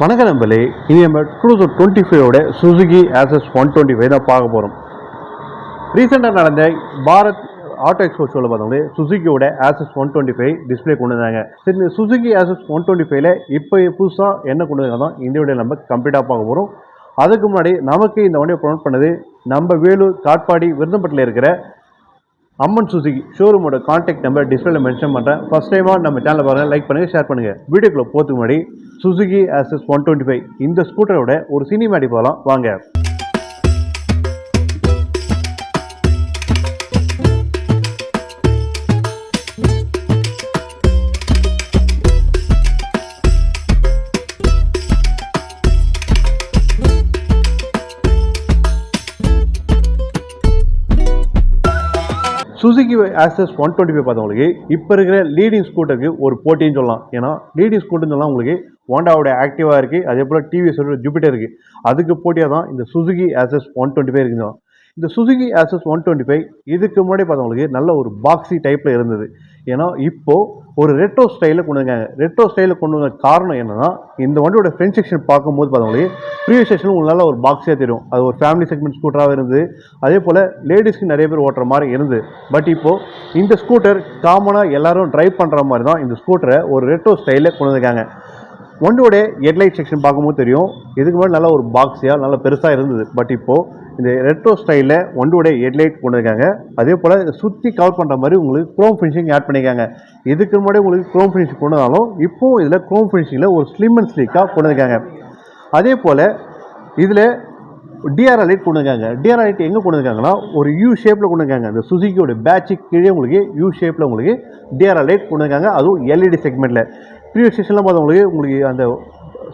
வணக்க நம்பளே இது நம்ம two thousand twenty ஃபைவோட Suzuki Access one twenty five தான் பார்க்க போகிறோம் ரீசெண்டாக நடந்த பாரத் ஆட்டோ எக்ஸ்போ ஷோவில் பார்த்தோம்னா சுசுகியோட Access one twenty five display கொண்டு வந்தாங்க சரி இந்த சுசுகி ஆசஸ் ஒன் டுவெண்ட்டி ஃபைவ்ல இப்போ புதுசாக என்ன கொண்டு வந்தாங்க தான் இந்த வீடியோ நம்ம கம்ப்ளீட்டாக பார்க்க போகிறோம் அதுக்கு முன்னாடி நமக்கு இந்த வண்டியை ப்ரொமோட் பண்ணது நம்ம வேலூர் காட்பாடி விருந்தம்பட்டில் இருக்கிற அம்மன் சுசுகி ஷோரூமோட காண்டாக்ட் நம்பர் டிஸ்பிளேல மென்ஷன் பண்ணுறேன் ஃபஸ்ட் டைமாக நம்ம சேனலை பாருங்கள் லைக் பண்ணுங்கள் ஷேர் பண்ணுங்கள் வீடியோக்குள்ளே போகிறதுக்கு முன்னாடி Suzuki Access one twenty five இந்த ஸ்கூட்டரோட ஒரு சினிமாடி போகலாம். வாங்க. Suzuki Access one twenty five பார்த்தவங்களுக்கு இப்போ இருக்கிற லீடிங் ஸ்கூட்டருக்கு ஒரு போட்டின்னு சொல்லலாம். ஏன்னா லீடிங் ஸ்கூட்டர்னு சொல்லலாம் உங்களுக்கு ஹோண்டாவோட ஆக்டிவாக இருக்குது அதே போல் டிவிஎஸோட ஜூபிட்டர் இருக்குது அதுக்கு போட்டியாக தான் இந்த Suzuki Access one twenty five இருக்குங்க இந்த Suzuki Access one twenty five இதுக்கு முன்னாடி பார்த்தவங்களுக்கு நல்ல ஒரு பாக்ஸி டைப்பில் இருந்தது. ஏன்னா இப்போது ஒரு ரெட்ரோ ஸ்டைலில் கொண்டு வந்தாங்க. ரெட்ரோ ஸ்டைலில் கொண்டு வந்த காரணம் என்னன்னா இந்த வண்டியோட ஃப்ரண்ட் செக்ஷன் பார்க்கும்போது பார்த்தவங்களுக்கு ப்ரீவியஸ் செக்ஷன் உங்களால் ஒரு பாக்ஸே தெரியும். அது ஒரு ஃபேமிலி செக்மெண்ட் ஸ்கூட்டராக இருந்தது. அதே போல் லேடிஸ்க்கு நிறைய பேர் ஓட்டுற மாதிரி இருந்தது. பட் இப்போது இந்த ஸ்கூட்டர் காமனாக எல்லாரும் ட்ரைவ் பண்ணுற மாதிரி தான் இந்த ஸ்கூட்டரை ஒரு ரெட்ரோ ஸ்டைலில் கொண்டு வந்திருக்காங்க. வண்டியோட ஹெட்லைட் செக்ஷன் பார்க்கும்போது தெரியும். இதுக்கு முன்னாடி நல்லா ஒரு பாக்ஸியாக நல்லா பெருசாக இருந்தது. பட் இப்போது இந்த ரெட்ரோ ஸ்டைலில் வண்டியோட ஹெட்லைட் கொண்டிருக்காங்க. அதே போல் சுற்றி கவர் பண்ணுற மாதிரி உங்களுக்கு க்ரோம் ஃபினிஷிங் ஆட் பண்ணியிருக்காங்க இதுக்கு முன்னாடி உங்களுக்கு க்ரோம் ஃபினிஷிங் கொண்டு வந்தாலும் இப்போது இதில் க்ரோம் ஃபினிஷிங்கில் ஒரு ஸ்லிம் அண்ட் ஸ்லீக்காக கொண்டு இருக்காங்க அதே போல் இதில் டிஆர்ஆர் லைட் கொண்டு இருக்காங்க டிஆர்ஆர் லைட் எங்கே கொண்டு இருக்காங்கன்னா ஒரு யூ ஷேப்பில் கொண்டு இருக்காங்க இந்த சுசுக்கியோட பேட்சு கீழே உங்களுக்கு யூ ஷேப்பில் உங்களுக்கு டிஆர்ஆர் லைட் கொண்டு இருக்காங்க அதுவும் எல்இடி செக்மெண்ட்டில் ப்ரீவியஸ் ஸ்டேஷனில் பார்த்தவங்களுக்கு உங்களுக்கு அந்த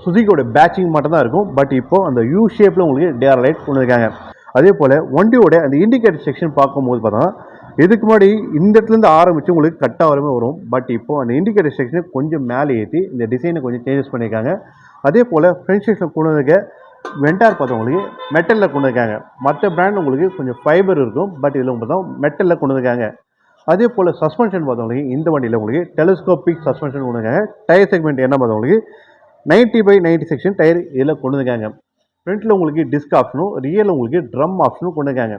சுசுக்கியோட பேட்சிங் மட்டும்தான் இருக்கும். பட் இப்போ அந்த யூ ஷேப்பில் உங்களுக்கு டிஆர்ஆர் லைட் கொண்டு இருக்காங்க அதே போல் வண்டியோட அந்த இண்டிகேட்டர் செக்ஷன் பார்க்கும்போது பார்த்தா இதுக்கு முன்னாடி இந்த இடத்துலேருந்து ஆரம்பித்து உங்களுக்கு கட்டாக வரமே வரும். பட் இப்போ அந்த இண்டிகேட்டர் செக்ஷனை கொஞ்சம் மேலே ஏற்றி இந்த டிசைனை கொஞ்சம் சேஞ்சஸ் பண்ணியிருக்காங்க. அதே போல் ஃப்ரெண்ட் செக்ஷனில் கொண்டு வந்திருக்க வெண்டார் பார்த்தவங்களுக்கு மெட்டலில் கொண்டு இருக்காங்க மற்ற பிராண்ட் உங்களுக்கு கொஞ்சம் ஃபைபர் இருக்கும் பட் இதில் பார்த்தா மெட்டலில் கொண்டு வந்திருக்காங்க. அதே போல் சஸ்பென்ஷன் பார்த்தவங்களுக்கு இந்த வண்டியில் உங்களுக்கு டெலிஸ்கோபிக் சஸ்பென்ஷன் கொண்டு இருக்காங்க டயர் செக்மெண்ட் என்ன பார்த்தவங்களுக்கு ninety by ninety section tyre இதில் கொண்டு இருக்காங்க ஃப்ரண்ட்டில் உங்களுக்கு டிஸ்க் ஆப்ஷனும் ரியல் உங்களுக்கு ட்ரம் ஆப்ஷனும் கொண்டு இருக்காங்க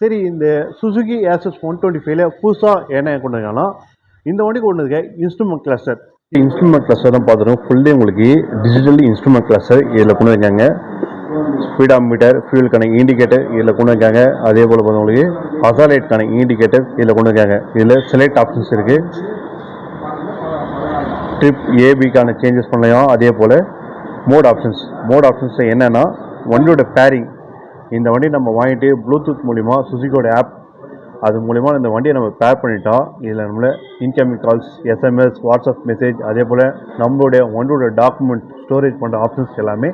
சரி இந்த சுசுகி ஏசஸ் ஒன் டுவெண்ட்டி ஃபைவ்ல புதுசாக என்ன கொண்டு இருக்காங்கன்னா இந்த வண்டி கொண்டு இருக்க இன்ஸ்ட்ருமெண்ட் கிளஸ்டர் இன்ஸ்ட்ருமெண்ட் கிளஸ்டர் தான் பார்த்துருக்கோம். ஃபுல்லே உங்களுக்கு டிஜிட்டல் இன்ஸ்ட்ருமெண்ட் கிளஸ்டர் இதில் கொண்டு இருக்காங்க ஸ்பீடா மீட்டர் கணக்கு இண்டிகேட்டர் இதில் கொண்டு இருக்காங்க அதே போல் பார்த்தவங்களுக்கு கணக்கு இண்டிகேட்டர் இதில் கொண்டு இருக்காங்க இதில் செலக்ட் ஆப்ஷன்ஸ் இருக்குது ட்ரிப் ஏபிக்கான சேஞ்சஸ் பண்ணலாம். அதே போல் மோட் ஆப்ஷன்ஸ் மோட் ஆப்ஷன்ஸ் என்னென்னா வண்டியோட பேரிங் இந்த வண்டி நம்ம வாங்கிட்டு ப்ளூடூத் மூலிமா சுசுகியோட ஆப் அது மூலிமா இந்த வண்டியை நம்ம பேர் பண்ணிட்டோம் இதில் நம்மள incoming calls SMS WhatsApp message அதே போல் நம்மளுடைய வண்டியோட டாக்குமெண்ட் ஸ்டோரேஜ் பண்ணுற ஆப்ஷன்ஸ் எல்லாமே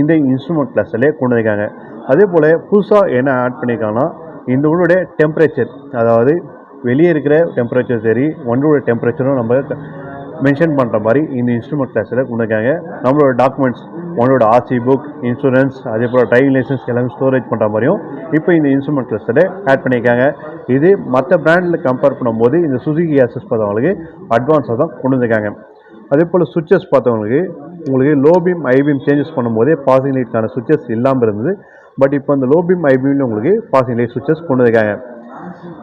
இந்த இன்ஸ்ட்ருமெண்ட் கிளாஸ்லேயே கொண்டு வந்திருக்காங்க. அதே போல் புதுசாக என்ன ஆட் பண்ணியிருக்காங்கன்னா இந்த வண்டியோட டெம்பரேச்சர் அதாவது வெளியே இருக்கிற டெம்பரேச்சர் சரி வண்டியோட டெம்பரேச்சரும் நம்ம மென்ஷன் பண்ணுற மாதிரி இந்த இன்ஸ்ட்ருமெண்ட் கிளாஸில் கொண்டு நம்மளோட டாக்குமெண்ட்ஸ் உங்களோட ஆர்சி புக் இன்சூரன்ஸ் அதே போல் டிரைவிங் லைசன்ஸ் எல்லாமே ஸ்டோரேஜ் பண்ணுற மாதிரியும் இப்போ இந்த இன்ஸ்ட்ருமெண்ட் கிளாஸில் ஆட் பண்ணியிருக்காங்க இது மற்ற பிராண்டில் கம்பேர் பண்ணும்போது இந்த சுசுகி ஆசஸ் பார்த்தவங்களுக்கு அட்வான்ஸாக தான் கொண்டு வந்திருக்காங்க அதே போல் சுவிச்சஸ் பார்த்தவங்களுக்கு உங்களுக்கு லோ பீம் சேஞ்சஸ் பண்ணும்போதே பாசிங் லைட்க்கான சுவிச்சஸ் இல்லாமல் இருந்தது. பட் இப்போ அந்த லோ பீம் உங்களுக்கு பாசிங் லைட் சுவிச்சஸ் கொண்டு வந்திருக்காங்க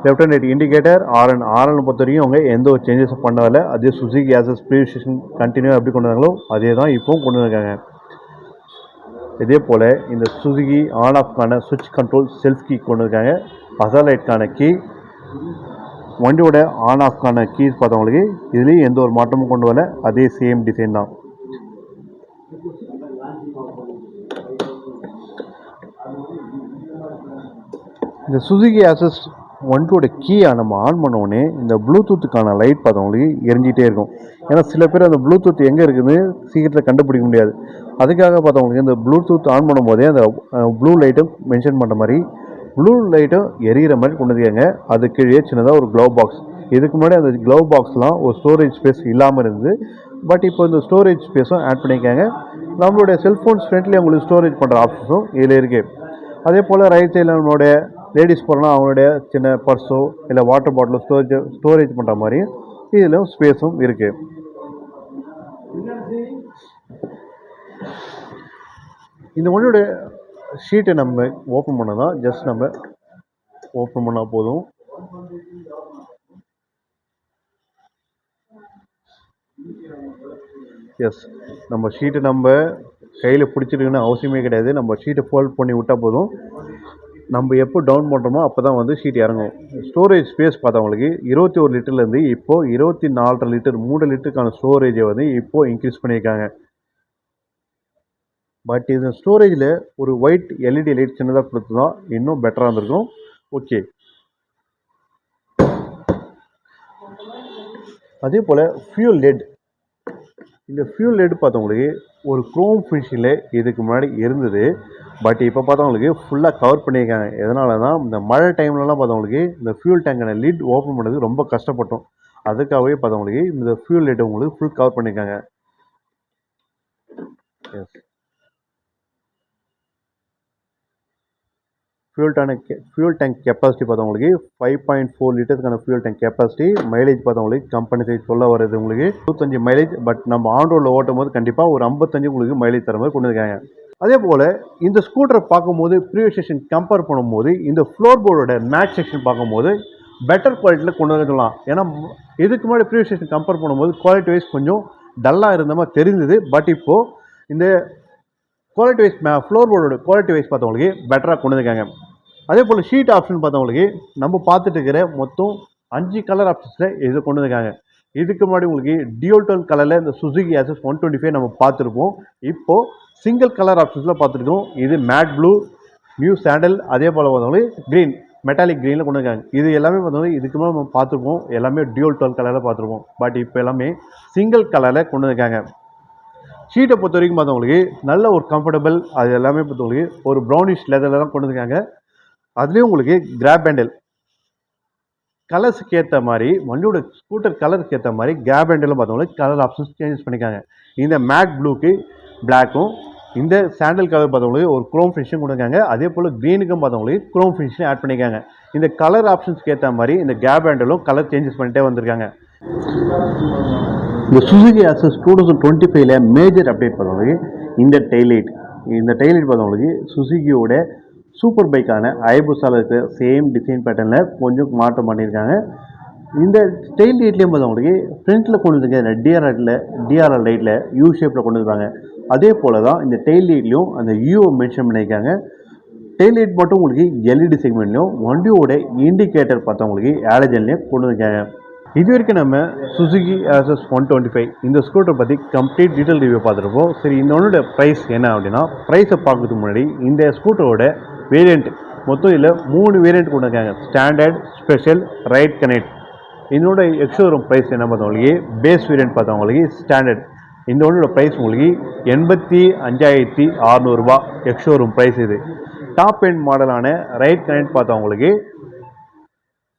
left and right indicator R N R N பொறுத்த வரைக்கும் அவங்க எந்த ஒரு சேஞ்சஸும் பண்ணவில்ல அதே சுசுகி ஆசஸ் ப்ரீவியேஷன் கண்டினியூ எப்படி கொண்டு வந்தாங்களோ அதே தான் இப்போவும் கொண்டு வந்திருக்காங்க. இதே போல் இந்த சுசுகி ஆன் ஆஃப்கான சுவிட்ச் கண்ட்ரோல் செல்ஃப் கீ கொண்டு இருக்காங்க அசாலைட்கான கீ வண்டியோட ஆன் ஆஃப்கான கீஸ் பார்த்தவங்களுக்கு இதுலேயும் எந்த ஒரு மாற்றமும் கொண்டு வரல. அதே சேம் டிசைன் தான். இந்த சுசுகி ஆசஸ் வண்டியோட கீயை நம்ம ஆன் பண்ணோடனே இந்த ப்ளூடூத்துக்கான லைட் பார்த்தவங்களுக்கு எரிஞ்சிகிட்டே இருக்கும். ஏன்னா சில பேர் அந்த ப்ளூடூத் எங்கே இருக்குதுன்னு சீக்கிரத்தில் கண்டுபிடிக்க முடியாது. அதுக்காக பார்த்தவங்களுக்கு இந்த ப்ளூடூத் ஆன் பண்ணும்போதே அந்த ப்ளூ லைட்டும் மென்ஷன் பண்ணுற மாதிரி ப்ளூ லைட்டும் எரியிற மாதிரி கொண்டு வந்துருக்காங்க அது கீழே சின்னதாக ஒரு க்ளவ் பாக்ஸ் இதுக்கு முன்னாடி அந்த க்ளவ் பாக்ஸ்லாம் ஒரு ஸ்டோரேஜ் ஸ்பேஸ் இல்லாமல் இருந்தது. பட் இப்போ இந்த ஸ்டோரேஜ் ஸ்பேஸும் ஆட் பண்ணியிருக்காங்க நம்மளுடைய செல்ஃபோன்ஸ் ஃப்ரெண்ட்லி உங்களுக்கு ஸ்டோரேஜ் பண்ணுற ஆப்ஷன்ஸும் இதில் இருக்குது அதே போல் ரைட் சைடில் நம்மளுடைய லேடிஸ் போகிறோன்னா அவங்களுடைய சின்ன பர்ஸோ இல்லை வாட்டர் பாட்டிலோ ஸ்டோரேஜ் ஸ்டோரேஜ் பண்ணுற மாதிரி இதிலும் ஸ்பேஸும் இருக்குது இந்த வண்டியோட ஷீட்டை நம்ம ஓப்பன் பண்ணதான் ஜஸ்ட் நம்ம ஓப்பன் பண்ணால் போதும். எஸ் நம்ம ஷீட்டை நம்ம கையில் பிடிச்சிருக்குன்னு அவசியமே கிடையாது. நம்ம ஷீட்டை ஃபோல்ட் பண்ணி விட்டால் போதும். நம்ம எப்போ டவுன் பண்ணுறோமோ அப்போ தான் வந்து ஷீட் இறங்கும். ஸ்டோரேஜ் ஸ்பேஸ் பார்த்தவங்களுக்கு இருபத்தி ஒரு லிட்டர்லேருந்து இப்போது இருபத்தி நாலரை லிட்டர் மூணு லிட்டருக்கான ஸ்டோரேஜை வந்து இப்போது இன்க்ரீஸ் பண்ணியிருக்காங்க. பட் இந்த ஸ்டோரேஜில் ஒரு ஒயிட் எல்இடி லைட் சின்னதாக கொடுத்து தான் இன்னும் பெட்டராக இருந்திருக்கும். ஓகே அதே போல் ஃபியூல் லெட் இந்த ஃபியூல் லெட் பார்த்தவங்களுக்கு ஒரு க்ரோம் ஃபினிஷில் இதுக்கு முன்னாடி இருந்தது. பட் இப்போ பார்த்தவங்களுக்கு ஃபுல்லாக கவர் பண்ணியிருக்காங்க எதனால தான் இந்த மழை டைம்லலாம் பார்த்தவங்களுக்கு இந்த ஃபியூல் டேங்கான லீட் ஓப்பன் பண்ணுறது ரொம்ப கஷ்டப்பட்டோம். அதுக்காகவே பார்த்தவங்களுக்கு இந்த ஃபியூல் லிட் உங்களுக்கு ஃபுல் கவர் பண்ணியிருக்காங்க yes fuel tank fuel tank capacity பார்த்தவங்களுக்கு ஃபைவ் பாயிண்ட் ஃபோர் லிட்டர்ஸ்க்கான ஃபியூல் டேங்க் கெப்பாசிட்டி மைலேஜ் பார்த்தவங்களுக்கு கம்பெனி சைட் சொல்ல வருது உங்களுக்கு இருபத்தஞ்சு மைலேஜ் பட் நம்ம ஆன் ரோடில் ஓட்டும் போது கண்டிப்பாக ஒரு ஐம்பத்தஞ்சு உங்களுக்கு மைலேஜ் தர மாதிரி கொண்டு இருக்காங்க அதே போல் இந்த ஸ்கூட்டரை பார்க்கும்போது ப்ரீவியஸ் செக்ஷன் கம்பேர் பண்ணும்போது இந்த ஃப்ளோர் போர்டோட மேட் செக்ஷன் பார்க்கும்போது பெட்டர் குவாலிட்டியில் கொண்டு வந்து சொல்லலாம் ஏன்னா இதுக்கு முன்னாடி ப்ரீவியஸ் செக்ஷன் கம்பேர் பண்ணும்போது குவாலிட்டி வைஸ் கொஞ்சம் டல்லாக இருந்த மாதிரி தெரிந்தது. பட் இப்போது இந்த குவாலிட்டி வைஸ் ஃப்ளோர் போர்டோட குவாலிட்டி வைஸ் பார்த்தவங்களுக்கு பெட்டராக கொண்டு வந்துருக்காங்க. அதே போல் ஷீட் ஆப்ஷன் பார்த்தவங்களுக்கு நம்ம பார்த்துட்டு இருக்கிற மொத்தம் அஞ்சு கலர் ஆப்ஷன்ஸில் இதை கொண்டு வந்துருக்காங்க. இதுக்கு முன்னாடி உங்களுக்கு டியோல்டல் கலரில் இந்த Suzuki Access one twenty five நம்ம பார்த்துருப்போம். இப்போது சிங்கிள் கலர் ஆப்ஷன்ஸில் பார்த்துருக்கோம். இது மேட் ப்ளூ நியூ சாண்டல் அதே போல் பார்த்தவங்களுக்கு க்ரீன் மெட்டாலிக் க்ரீனில் கொண்டு வந்திருக்காங்க இது எல்லாமே பார்த்தவங்களுக்கு இதுக்கு மேலே நம்ம பார்த்துருப்போம். எல்லாமே டியூல் டுவெல் கலரில் பார்த்துருப்போம். பட் இப்போ எல்லாமே சிங்கிள் கலரில் கொண்டு வந்திருக்காங்க ஷீட்டை பொறுத்த வரைக்கும் பார்த்தவங்களுக்கு நல்ல ஒரு கம்ஃபர்டபுள் அது எல்லாமே பார்த்தவங்களுக்கு ஒரு ப்ரௌனிஷ் லெதரில் தான் கொண்டு வந்திருக்காங்க அதுலேயும் உங்களுக்கு கிராப் ஹேண்டில் கலர்ஸுக்கு ஏற்ற மாதிரி வண்டியோட ஸ்கூட்டர் கலருக்கு ஏற்ற மாதிரி கிராப் ஹேண்டிலும் பார்த்தவங்களுக்கு கலர் ஆப்ஷன்ஸ் சேஞ்ச் பண்ணிக்காங்க இந்த மேட் ப்ளூக்கு பிளாக்கும் இந்த சாண்டல் கலர் பார்த்தவங்களுக்கு ஒரு க்ரோம் ஃபினிஷும் கொடுக்காங்க. அதே போல் க்ரீனுக்கும் பார்த்தவங்களுக்கு க்ரோம் ஃபினிஷும் ஆட் பண்ணிக்காங்க. இந்த கலர் ஆப்ஷன்ஸ்க்கு ஏற்ற மாதிரி இந்த கேப் ஹேண்டலும் கலர் சேஞ்சஸ் பண்ணிட்டே வந்திருக்காங்க. இந்த Suzuki Access two thousand twenty ஃபைவ்ல மேஜர் அப்டேட் பார்த்தவங்களுக்கு இந்த டெய்லைட் இந்த டெய்லைட் பார்த்தவங்களுக்கு சுசுகியோட சூப்பர் பைக்கான ஐபுசால இருக்கிற சேம் டிசைன் பேட்டர்னில் கொஞ்சம் மாற்றம் பண்ணியிருக்காங்க. இந்த ஸ்டைல் லைட்லேயும் பார்த்தவங்களுக்கு ஃப்ரண்ட்டில் கொண்டு வந்துருக்க டிஆர்ஆரில் டிஆர்ஆர் லைட்டில் யூ ஷேப்பில் கொண்டு வந்துருக்காங்க அதே போல் தான் இந்த டெய்ல் லைட்லேயும் அந்த யூ மென்ஷன் பண்ணியிருக்காங்க. டெய்ல் லைட் மட்டும் உங்களுக்கு எல்இடி செக்மெண்ட்லையும் வண்டியோட இண்டிகேட்டர் பார்த்தவங்களுக்கு ஆலஜன்லேயும் கொண்டு வந்திருக்காங்க. இது வரைக்கும் நம்ம Suzuki Access one twenty five இந்த ஸ்கூட்டரை பற்றி கம்ப்ளீட் டீட்டெயில் ரிவ்யூ பார்த்துருப்போம். சரி இந்த ஒன்னோட ப்ரைஸ் என்ன அப்படின்னா ப்ரைஸை பார்க்கறதுக்கு முன்னாடி இந்த ஸ்கூட்டரோட வேரியண்ட் மொத்தம் இதில் மூணு வேரியண்ட் கொண்டு இருக்காங்க ஸ்டாண்டர்ட் ஸ்பெஷல் ரைட் கனெக்ட் இதனோட எக்ஸோரூம் ப்ரைஸ் என்ன பார்த்தவங்களுக்கு பேஸ் வேரியண்ட் பார்த்தவங்களுக்கு ஸ்டாண்டர்ட் இந்த ஒன்றோட ப்ரைஸ் உங்களுக்கு எண்பத்தி அஞ்சாயிரத்தி அறநூறுபா எக்ஷோரூம் ப்ரைஸ் இது. டாப் எண்ட் மாடலான ரைட் கனெக்ட் பார்த்தவங்களுக்கு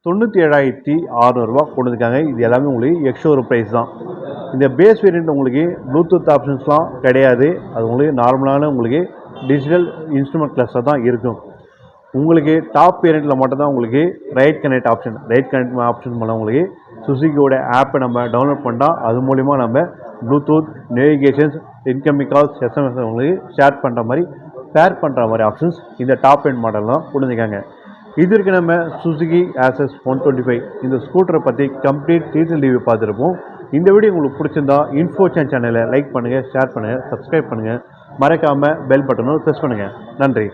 தொண்ணூற்றி ஏழாயிரத்தி அறநூறுபா கொடுத்துருக்காங்க இது எல்லாமே உங்களுக்கு எக்ஷோரூம் ப்ரைஸ் தான். இந்த பேஸ் வேரியண்ட் உங்களுக்கு ப்ளூடூத் ஆப்ஷன்ஸ்லாம் கிடையாது. அது உங்களுக்கு நார்மலான உங்களுக்கு டிஜிட்டல் இன்ஸ்ட்ருமெண்ட் கிளாஸாக தான் இருக்கும். உங்களுக்கு டாப் வேரியண்ட்டில் மட்டும்தான் உங்களுக்கு ride connect option ride connect option மூலம் உங்களுக்கு சுசுக்கியோட ஆப்பை நம்ம டவுன்லோட் பண்ணால் அது மூலிமா நம்ம Bluetooth navigations incoming calls SMS உங்களுக்கு ஷேர் பண்ணுற மாதிரி ஷேர் பண்ணுற மாதிரி ஆப்ஷன்ஸ் இந்த டாப் எண்ட் மாடல் தான் புரிஞ்சுக்காங்க இது நம்ம Suzuki Access one twenty five இந்த ஸ்கூட்டரை பற்றி கம்ப்ளீட் டீட்டெயில் ரிவ்யூ பார்த்துருப்போம். இந்த வீடியோ உங்களுக்கு பிடிச்சிருந்தா இன்ஃபோச்சன் சேனலை லைக் பண்ணுங்கள் ஷேர் பண்ணுங்கள் சப்ஸ்கிரைப் பண்ணுங்கள் மறக்காமல் பெல் பட்டனும் ப்ரெஸ் பண்ணுங்கள் நன்றி.